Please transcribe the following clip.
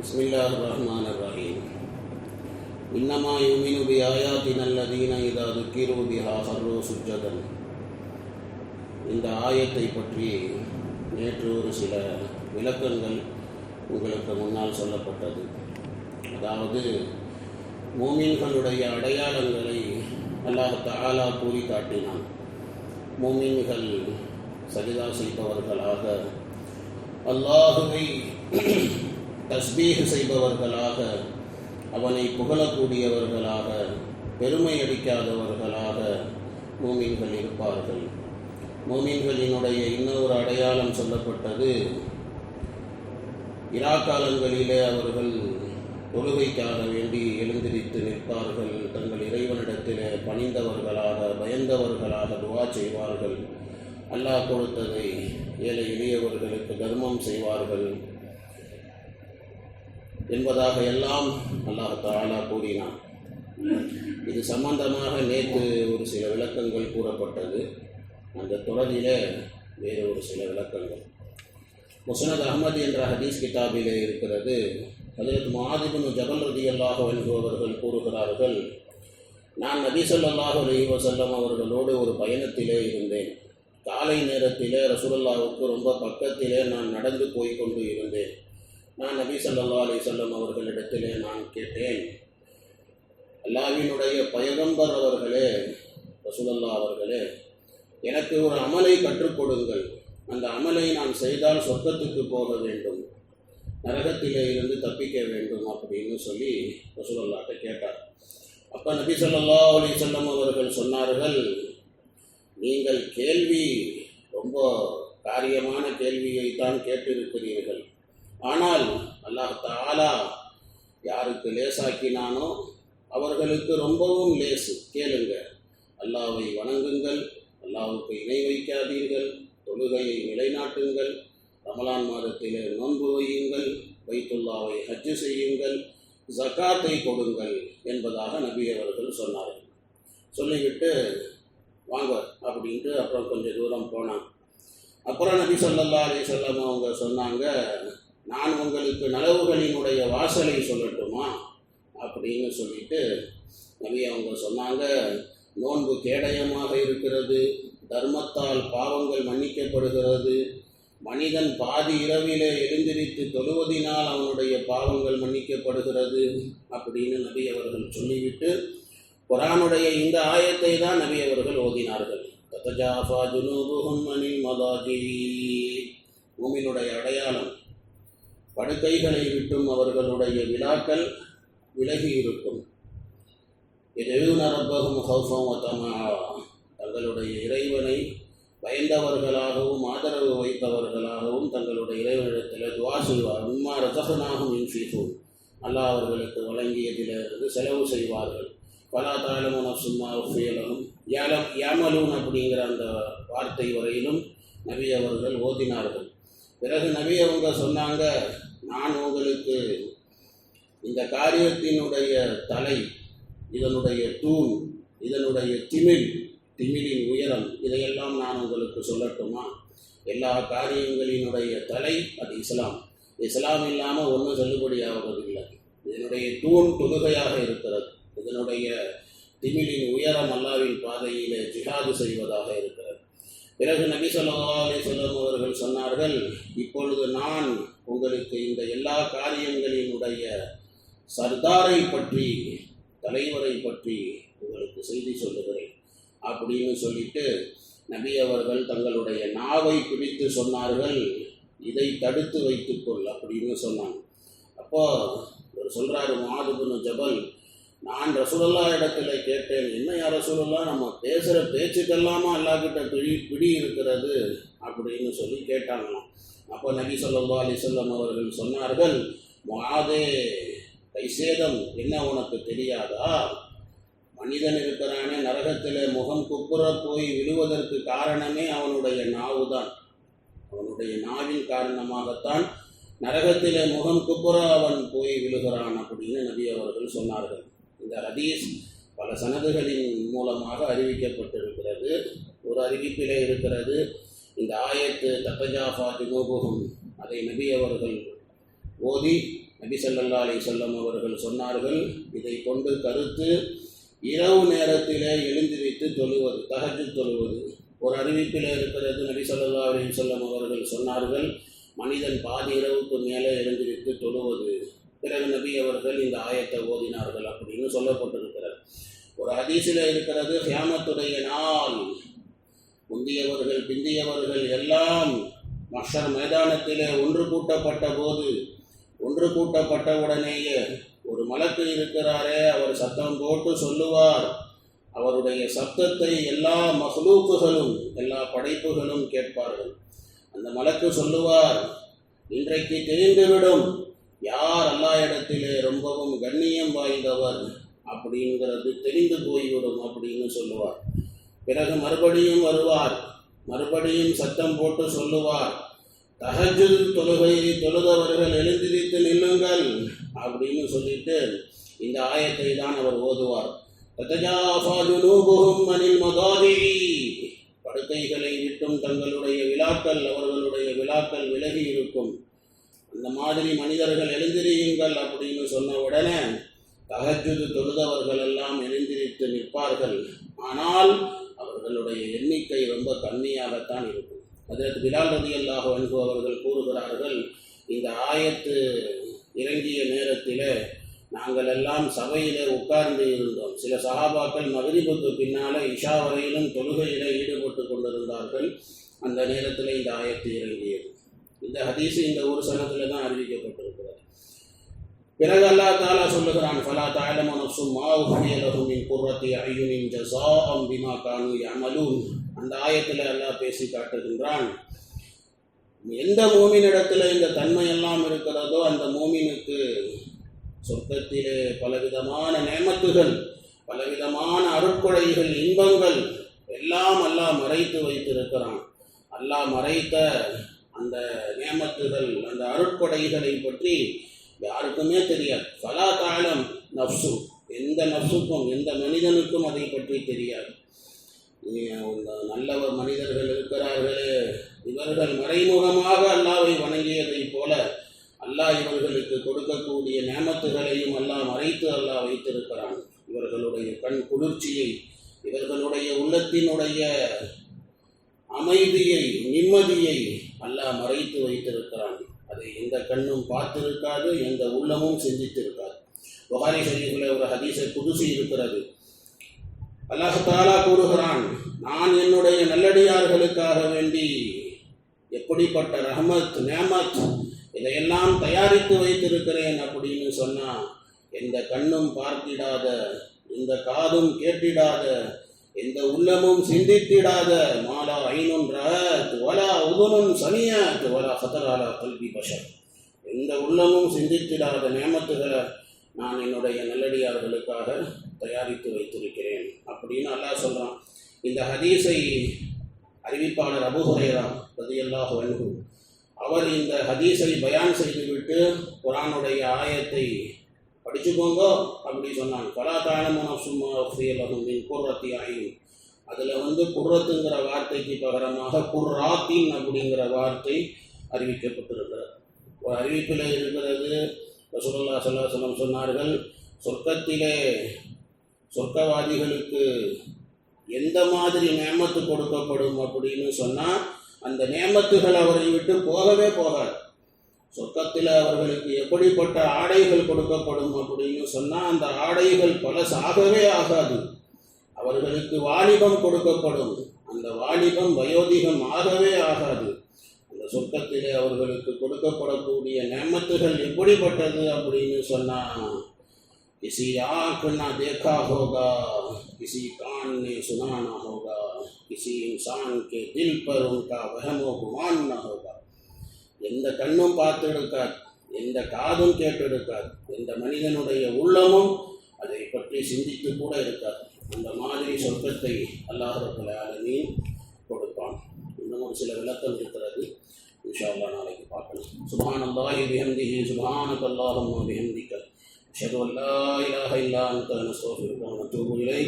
بسم الله الرحمن الرحيم إنما يؤمن بآياتنا الذين إذا ذكروا بها خروا سجدا இந்த ஆயத்தை பற்றி நேற்று ஒரு சில விளக்கங்கள் உங்களுக்கு முன்னால் சொல்லப்பட்டது அதாவது மூமின்களுடைய அடையாளங்களை அல்லாஹ் தஆலா கூறி காட்டினான் மூமின்கள் சஜிதா செய்பவர்களாக அல்லாஹுவை தஸ்பீக செய்பவர்களாக அவனை புகழக்கூடியவர்களாக பெருமை அடிக்காதவர்களாக மூமின்கள் இருப்பார்கள். மூமீன்களினுடைய இன்னொரு அடையாளம் சொல்லப்பட்டது இராக்காலங்களிலே அவர்கள் தொழுகைக்காக வேண்டி எழுந்திரித்து நிற்பார்கள். தங்கள் இறைவனிடத்திலே பணிந்தவர்களாக பயந்தவர்களாக துவா செய்வார்கள். அல்லாஹ் கொடுத்ததை ஏழை எளியவர்களுக்கு தர்மம் செய்வார்கள். என்பதாக எல்லாம் அல்லாஹ் தாலா கூறினான். இது சம்பந்தமாக நேற்று ஒரு சில விளக்கங்கள் கூறப்பட்டது. அந்த தொடரிலே வேறு ஒரு சில விளக்கங்கள். முசனத் அகமது என்ற ஹதீஸ் கிதாபிலே இருக்கிறது. ஹஜரத் மாதிபுன் ஜபல் ரதி அல்லாஹ் என்பவர்கள் கூறுகிறார்கள் நான் நபி ஸல்லல்லாஹு அலைஹி அவர்களோடு ஒரு பயணத்திலே இருந்தேன். காலை நேரத்திலே ரசூலுல்லாவுக்கு ரொம்ப பக்கத்திலே நான் நடந்து போய் கொண்டு இருந்தேன். நான் நபி சொல்லா அலி சொல்லம் அவர்களிடத்திலே நான் கேட்டேன். அல்லாவினுடைய பயகம்பர் அவர்களே வசூலல்லா அவர்களே எனக்கு ஒரு அமலை கற்றுக் கொடுங்கள். அந்த அமலை நான் செய்தால் சொர்க்கத்துக்கு போக வேண்டும். நரகத்திலே இருந்து தப்பிக்க வேண்டும் அப்படின்னு சொல்லி ரசூலுல்லாட்ட கேட்டார். அப்போ நபி சொல்லல்லா அலி சொல்லம் அவர்கள் சொன்னார்கள் நீங்கள் கேள்வி ரொம்ப காரியமான கேள்வியைத்தான் கேட்டிருக்கிறீர்கள். ஆனால் அல்லாஹ் தாலா யாருக்கு லேசாக்கினானோ அவர்களுக்கு ரொம்பவும் லேசு. கேளுங்க. அல்லாவை வணங்குங்கள். அல்லாவுக்கு இணை வைக்காதீர்கள். தொழுகையை நிலைநாட்டுங்கள். ரமலான் மாதத்திலே நோன்பு வையுங்கள். வைத்துல்லாவை ஹஜ்ஜு செய்யுங்கள். ஜக்காத்தை கொடுங்கள் என்பதாக நபி அவர்கள் சொன்னார்கள். சொல்லிவிட்டு வாங்க அப்படின்ட்டு அப்புறம் கொஞ்சம் தூரம் போனான். அப்புறம் நபி சொல்லல்லா அலி சொல்லம் அவங்க சொன்னாங்க நான் உங்களுக்கு நலவுகளினுடைய வாசலை சொல்லட்டுமா? அப்படின்னு சொல்லிட்டு நபி அவங்க சொன்னாங்க நோன்பு கேடயமாக இருக்கிறது தர்மத்தால் பாவங்கள் மன்னிக்கப்படுகிறது. மனிதன் பாதி இரவிலே எழுந்திரித்து தொழுவதினால் அவனுடைய பாவங்கள் மன்னிக்கப்படுகிறது அப்படின்னு நபி அவர்கள் சொல்லிவிட்டு குரானுடைய இந்த ஆயத்தை தான் நபி அவர்கள் ஓதினார்கள். தத்தஜாஃபா ஜுனூபுஹும் அனில் மதாஜி பூமியினுடைய அடையாளம் படுக்கைகளை விட்டும் அவர்களுடைய விழாக்கள் விலகி இருக்கும் எதெழுன ரப்பகும் ஹௌஃபம் தங்களுடைய இறைவனை பயந்தவர்களாகவும் ஆதரவு வைத்தவர்களாகவும் தங்களுடைய இறைவனிடத்தில் துவா செய்வார். உம்மா ரசகனாகும் இன்ஃபீஃபூன் அல்லாஹ் அவர்களுக்கு வழங்கியதிலிருந்து செலவு செய்வார்கள். பலா தாளமுன சும்மா உஃபியலும் யாலம் ஏமலும் அப்படிங்கிற அந்த வார்த்தை வரையிலும் நபி அவர்கள் ஓதினார்கள். பிறகு நபி அவங்க சொன்னாங்க நான் உங்களுக்கு இந்த காரியத்தினுடைய தலை இதனுடைய தூண் இதனுடைய திமிழ் திமிழின் உயரம் இதையெல்லாம் நான் உங்களுக்கு சொல்லட்டுமா? எல்லா காரியங்களினுடைய தலை அது இஸ்லாம். இஸ்லாம் இல்லாமல் ஒன்றும் செல்லுபடியாவதில்லை இதனுடைய தூண் தொழுகையாக இருக்கிறது. இதனுடைய திமிழின் உயரம் அல்லாவின் பாதையில் ஜிஹாது செய்வதாக இருக்கிறது. பிறகு நபி சொல்லா சொல்லும் அவர்கள் சொன்னார்கள் இப்பொழுது நான் உங்களுக்கு இந்த எல்லா காரியங்களினுடைய சர்தாரை பற்றி தலைவரை பற்றி உங்களுக்கு செய்தி சொல்லுகிறேன். அப்படின்னு சொல்லிட்டு நபி அவர்கள் தங்களுடைய நாவை பிடித்து சொன்னார்கள். இதை தடுத்து வைத்துக்கொள் அப்படின்னு சொன்னாங்க. அப்போ ஒரு சொல்கிறாரு மாதுபுனு ஜபல் நான் ரசூலல்லா இடத்துல கேட்டேன் என்ன யார் ரசூலல்லா? நம்ம பேசுகிற பேச்சுக்கெல்லாமா எல்லாக்கிட்ட பிடி பிடி இருக்கிறது? அப்படின்னு சொல்லி கேட்டாங்களாம். அப்போ நபி சொல்லா அலிசல்லம் அவர்கள் சொன்னார்கள் மாதே கைசேதம் என்ன உனக்கு தெரியாதா? மனிதன் இருக்கிறானே நரகத்தில் முகம் குப்புற போய் விழுவதற்கு காரணமே அவனுடைய நாவு தான் அவனுடைய நாவின் காரணமாகத்தான் நரகத்திலே முகம் குப்புற அவன் போய் விழுகிறான் அப்படின்னு நபி அவர்கள் சொன்னார்கள். இந்த ஹதீஸ் பல சனதுகளின் மூலமாக அறிவிக்கப்பட்டிருக்கிறது. ஒரு அறிவிப்பிலே இருக்கிறது இந்த ஆயத்து தத்தஜாஃபா ஜுனூபுகும் அதை நபி அவர்கள் ஓதி நபி சல்லல்லா அலி சொல்லம் அவர்கள் சொன்னார்கள். இதை கொண்டு கருத்து இரவு நேரத்திலே எழுந்திரித்து தொழுவது தகஜு தொழுவது. ஒரு அறிவிப்பில் இருக்கிறது நபி ஸல்லல்லாஹு அலி சொல்லம் அவர்கள் சொன்னார்கள் மனிதன் பாதி இரவுக்கு மேலே எழுந்திரித்து தொழுவது. பிறகு நபி அவர்கள் இந்த ஆயத்தை ஓதினார்கள் அப்படின்னு சொல்லப்பட்டிருக்கிறது. ஒரு ஹதீஸில் இருக்கிறது ஹியாமத்துடைய நாள். முந்தியவர்கள் பிந்தியவர்கள் எல்லாம் மஷர் மைதானத்திலே ஒன்று கூட்டப்பட்ட போது ஒன்று கூட்டப்பட்ட உடனேயே ஒரு மலக்கு இருக்கிறாரே அவர் சத்தம் போட்டு சொல்லுவார். அவருடைய சத்தத்தை எல்லா மஹ்லூக்குகளும் எல்லா படைப்புகளும் கேட்பார்கள். அந்த மலக்கு சொல்லுவார் இன்றைக்கு தெரிந்துவிடும் யார் அல்லா இடத்திலே ரொம்பவும் கண்ணியம் வாய்ந்தவர் அப்படிங்கிறது தெரிந்து போய்விடும் அப்படின்னு சொல்லுவார். பிறகு மறுபடியும் வருவார். மறுபடியும் சத்தம் போட்டு சொல்லுவார். தகஜு தொழுகையை தொழுதவர்கள் எழுந்திரித்து நில்லுங்கள் அப்படின்னு சொல்லிட்டு இந்த ஆயத்தை தான் அவர் ஓதுவார். படுக்கைகளை விட்டும் தங்களுடைய விழாக்கள் அவர்களுடைய விழாக்கள் விலகி இருக்கும். இந்த மாதிரி மனிதர்கள் எழுந்திரியுங்கள் அப்படின்னு சொன்ன உடனே தகஜது தொழுதவர்கள் எல்லாம் எழுந்திரித்து நிற்பார்கள். ஆனால் அவர்களுடைய எண்ணிக்கை ரொம்ப கம்மியாகத்தான் இருக்கும். அதற்கு பிலால் ரதி அல்லாஹ் அன்பு அவர்கள் கூறுகிறார்கள் இந்த ஆயத்து இறங்கிய நேரத்தில் நாங்கள் எல்லாம் சபையிலே உட்கார்ந்து இருந்தோம். சில சகாபாக்கள் மகரிபுக்கு பின்னால இஷா வரையிலும் தொழுகையில ஈடுபட்டு கொண்டிருந்தார்கள். அந்த நேரத்தில் இந்த ஆயத்து இறங்கியது. இந்த ஹதீஸ் இந்த ஒரு சனத்தில் தான் அறிவிக்கப்பட்டிருக்கிறது. பிறகு அல்லா தாலா சொல்லுகிறான் ஃபலா தாயலம நஃப்சும் மா உஹிய லஹும் மின் குர்ரத்தி அய்யுனின் பிமா கானு அமலூன் அந்த ஆயத்தில் அல்லாஹ் பேசி காட்டுகின்றான் எந்த மூமினிடத்தில் இந்த தன்மையெல்லாம் இருக்கிறதோ அந்த மூமினுக்கு சொர்க்கத்திலே பலவிதமான நேமத்துகள் பலவிதமான அருட்கொடைகள் இன்பங்கள் எல்லாம் அல்லாஹ் மறைத்து வைத்திருக்கிறான். அல்லாஹ் மறைத்த அந்த நேமத்துகள் அந்த அருட்கொடைகளை பற்றி யாருக்குமே தெரியாது. பலா காலம் நப்சு எந்த நப்சுக்கும் எந்த மனிதனுக்கும் அதை பற்றி தெரியாது. நல்லவர் மனிதர்கள் இருக்கிறார்களே இவர்கள் மறைமுகமாக அல்லாவை வணங்கியதைப் போல அல்லாஹ் இவர்களுக்கு கொடுக்கக்கூடிய நேமத்துகளையும் அல்லாஹ் மறைத்து அல்லாஹ் வைத்திருக்கிறான். இவர்களுடைய கண் குளிர்ச்சியை இவர்களுடைய உள்ளத்தினுடைய அமைதியை நிம்மதியை அல்லாஹ் மறைத்து வைத்திருக்கிறான் அதை எந்த கண்ணும் பார்த்திருக்காது எந்த உள்ளமும் சிந்தித்திருக்காது புகாரி ஷரீஃபில் ஒரு ஹதீஸை புதுசு இருக்கிறது. அல்லாஹாலா கூறுகிறான் நான் என்னுடைய நல்லடியார்களுக்காக வேண்டி எப்படிப்பட்ட ரஹமத் நேமத் இதையெல்லாம் தயாரித்து வைத்திருக்கிறேன் அப்படின்னு சொன்னா எந்த கண்ணும் பார்த்திடாத இந்த காதும் கேட்டிடாத எந்த உள்ளமும் சிந்தித்திடாத மாலா ஐனும் ரஹத் வலா உதுனும் சனியாத் வலா கல்வி பஷர். எந்த உள்ளமும் சிந்தித்திடாத நேமத்துகளை நான் என்னுடைய நல்லடியார்களுக்காக தயாரித்து வைத்திருக்கிறேன் அப்படின்னு அல்லாஹ் சொல்கிறான் இந்த ஹதீஸை அறிவிப்பாளர் அபுஹுரேரா ரதியல்லாஹ் அன்ஹு அவர் இந்த ஹதீஸை பயான் செய்துவிட்டு குரானுடைய ஆயத்தை படிச்சுக்கோங்க அப்படி சொன்னாங்க. பலாதானமான சும்மா ஃபியலகும் மின் குர்ரத்தி ஆயும் அதில் வந்து குர்ரத்துங்கிற வார்த்தைக்கு பகரமாக குர்ராத்தின் அப்படிங்கிற வார்த்தை அறிவிக்கப்பட்டிருக்கிறது. ஒரு அறிவிப்பில் இருக்கிறது ரசூலுல்லாஹ் ஸல்லல்லாஹு சொன்னார்கள் சொர்க்கத்திலே சொர்க்கவாதிகளுக்கு எந்த மாதிரி நேமத்து கொடுக்கப்படும் அப்படின்னு சொன்னால் அந்த நேமத்துகள் அவரை விட்டு போகவே போகாது. சொர்க்கத்தில் அவர்களுக்கு எப்படிப்பட்ட ஆடைகள் கொடுக்கப்படும் அப்படின்னு சொன்னால் அந்த ஆடைகள் பழசாகவே ஆகாது அவர்களுக்கு வாலிபம் கொடுக்கப்படும் அந்த வாலிபம் வயோதிகம் ஆகவே ஆகாது அந்த சொர்க்கத்திலே அவர்களுக்கு கொடுக்கப்படக்கூடிய நேமத்துகள் எப்படிப்பட்டது அப்படின்னு சொன்னால் किसी आँख ना देखा होगा किसी कान ने सुना ना होगा किसी इंसान के दिल पर उनका वहमो गुमान ना होगा எந்த கண்ணும் பார்த்தெடுக்காது எந்த காதும் கேட்டெடுக்காது எந்த மனிதனுடைய உள்ளமும் அதை பற்றி சிந்தித்து கூட இருக்காது அந்த மாதிரி சொர்க்கத்தை அல்லாதவர்கள் ஆலமீன் கொடுப்பான். இன்னும் ஒரு சில விளக்கம் இருக்கிறது. இன்ஷால்லா நாளைக்கு பார்க்கலாம். சுபான் அல்லாஹி பிஹந்திஹி சுபானுக்கு அல்லாஹம் பிஹந்திக்க அஷது அல்லா இலாஹ இல்லா அந்த நஸ்தோஃபிருக்கான தூபுகளை